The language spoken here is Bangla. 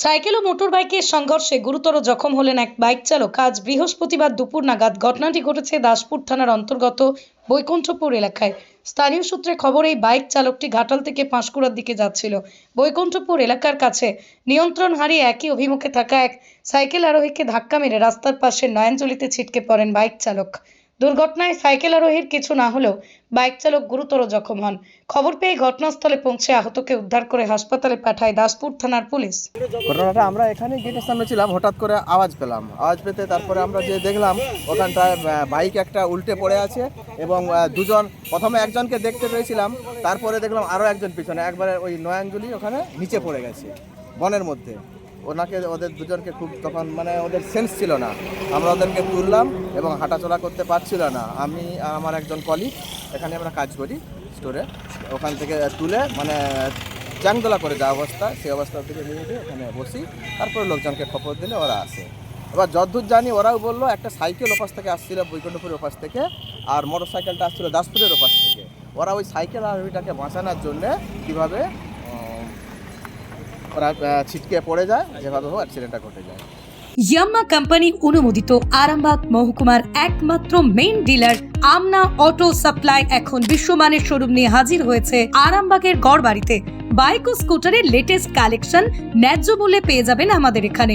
সাইকেল ও মোটর বাইকের সংঘর্ষে গুরুতর জখম হলেন এক বাইক চালক। আজ বৃহস্পতিবার দুপুর নাগাদ ঘটনাটি ঘটেছে দাসপুর থানার অন্তর্গত বৈকুণ্ঠপুর এলাকায়। স্থানীয় সূত্রে খবর, এই বাইক চালকটি ঘাটাল থেকে পাঁশকুড়ার দিকে যাচ্ছিল। বৈকুণ্ঠপুর এলাকার কাছে নিয়ন্ত্রণ হারিয়ে একই অভিমুখে থাকা এক সাইকেল আরোহীকে ধাক্কা মেরে রাস্তার পাশে নয়নজলিতে ছিটকে পড়েন বাইক চালক। দুর্ঘটনায় সাইকেল আরোহীর কিছু না হলেও বাইক চালক গুরুতর জখম হন। খবর পেয়ে ঘটনাস্থলে পৌঁছে আহতকে উদ্ধার করে হাসপাতালে পাঠায় দাসপুর থানার পুলিশ। ঘটনাটা আমরা এখানে গেটের সামনে ছিলাম, হঠাৎ করে আওয়াজ পেলাম। আওয়াজ পেতে তারপরে আমরা যে দেখলাম, ওখানটায় বাইক একটা উল্টে পড়ে আছে এবং দুজন, প্রথমে একজনকে দেখতে পেয়েছিলাম, তারপরে দেখলাম আরও একজন পিছনে, একবারে ওই নয়াঞ্জলি ওখানে নিচে পড়ে গেছে, বনের মধ্যে। ওনাকে, ওদের দুজনকে খুব তখন মানে ওদের সেন্স ছিল না। আমরা ওদেরকে তুললাম এবং হাঁটাচলা করতে পারছিল না। আমি আমার একজন কলিগ এখানে আমরা কাজ করি স্টোরে ওখান থেকে তুলে মানে চ্যাংদোলা করে যা অবস্থা, সেই অবস্থা থেকে নিয়ে গিয়ে ওখানে বসি। তারপরে লোকজনকে খবর দিলে ওরা আসে। এবার যদ্দূর জানি ওরাও বলল, একটা সাইকেল ওপাশ থেকে আসছিল বৈকুণ্ঠপুরের ওপাশ থেকে, আর মোটর সাইকেলটা আসছিল দাসপুরের ওপাশ থেকে। ওরা ওই সাইকেল আরোহীটাকে বাঁচানোর জন্যে কীভাবে ওরা ছিটকে পড়ে যায়, যেভাবে হোক অ্যাক্সিডেন্টটা ঘটে যায়। ইয়াম্মা কোম্পানি অনুমোদিত আরামবাগ মহকুমার একমাত্র main dealer Amna auto supply এখন বিশ্বমানের শোরুম নিয়ে হাজির হয়েছে আরামবাগের গড়বাড়িতে। বাইক ও স্কুটারের লেটেস্ট কালেকশন ন্যায্য মূল্যে পেয়ে যাবেন আমাদের এখানে।